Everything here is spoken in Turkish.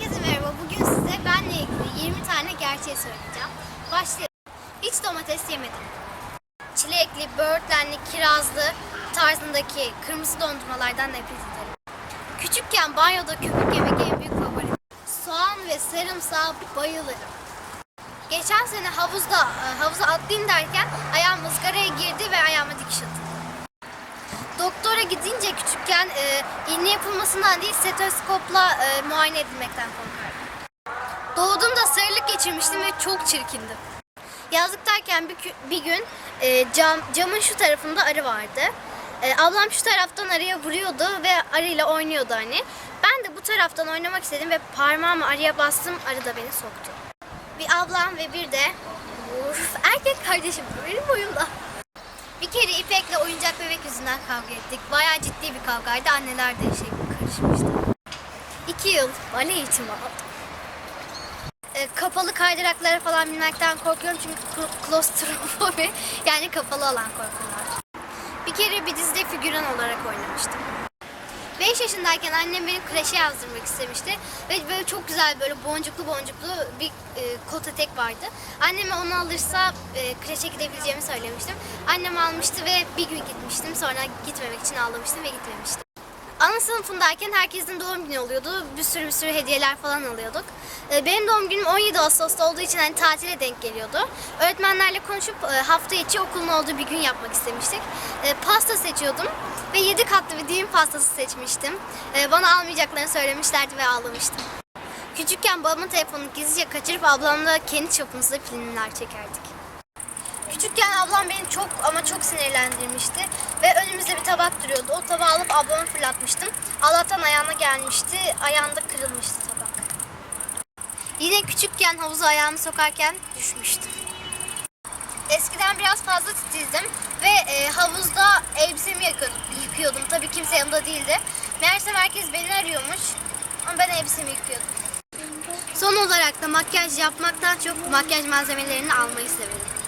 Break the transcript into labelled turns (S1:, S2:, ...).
S1: Herkese merhaba. Bugün size benle ilgili 20 tane gerçeği söyleyeceğim. Başlayalım. Hiç domates yemedim. Çilekli, böğürtlenli, kirazlı tarzındaki kırmızı dondurmalardan nefret ederim. Küçükken banyoda köpük yemek en büyük favorim. Soğan ve sarımsağa bayılırım. Geçen sene havuzda e, havuza atlayayım derken ayağım ızgaraya girdi Doktora gidince küçükken e, iğne yapılmasından değil stetoskopla e, muayene edilmekten korkardım. Doğduğumda sarılık geçirmiştim ve çok çirkindim. Yazlıktayken bir, bir gün e, cam, camın şu tarafında arı vardı. E, ablam şu taraftan arıya vuruyordu ve arıyla oynuyordu hani. Ben de bu taraftan oynamak istedim ve parmağımı arıya bastım, arı da beni soktu. Bir ablam ve bir de Uf, erkek kardeşim benim boyumda. Bir kere İpek'le oyuncak bebek yüzünden kavga ettik. Bayağı ciddi bir kavgaydı. Anneler de şey karışmıştı. İki yıl bale eğitimi aldım. E, kapalı kaydıraklara falan binmekten korkuyorum çünkü klo- klostrofobi yani kapalı alan korkum var. Bir kere bir dizide figüran olarak oynamıştım. 5 yaşındayken annem beni kreşe yazdırmak istemişti ve böyle çok güzel böyle boncuklu boncuklu bir e, kot etek vardı. Anneme onu alırsa e, kreşe gidebileceğimi söylemiştim. Annem almıştı ve bir gün gitmiştim. Sonra gitmemek için ağlamıştım ve gitmemiştim. Sınıfındayken herkesin doğum günü oluyordu. Bir sürü bir sürü hediyeler falan alıyorduk. E, Benim doğum günüm 17 Ağustos'ta olduğu için hani tatile denk geliyordu. Öğretmenlerle konuşup e, hafta içi okulun olduğu bir gün yapmak istemiştik. E, Pasta seçiyordum ve 7 katlı bir düğün pastası seçmiştim. E, Bana almayacaklarını söylemişlerdi ve ağlamıştım. Küçükken babamın telefonunu gizlice kaçırıp ablamla kendi çapımızda filmler çekerdik. Küçükken ablam beni çok ama çok sinirlendirmişti ve önümüzde bir tabak duruyordu. O tabağı alıp ablama fırlatmıştım. Allah'tan ayağına gelmişti. Ayağında kırılmıştı tabak. Yine küçükken havuza ayağımı sokarken düşmüştüm. Eskiden biraz fazla titizdim ve e, havuzda elbisemi yıkıyordum, yıkıyordum. Tabii kimse yanımda değildi. Meğerse herkes beni arıyormuş ama ben elbisemi yıkıyordum. Son olarak da makyaj yapmaktan çok makyaj malzemelerini almayı severim.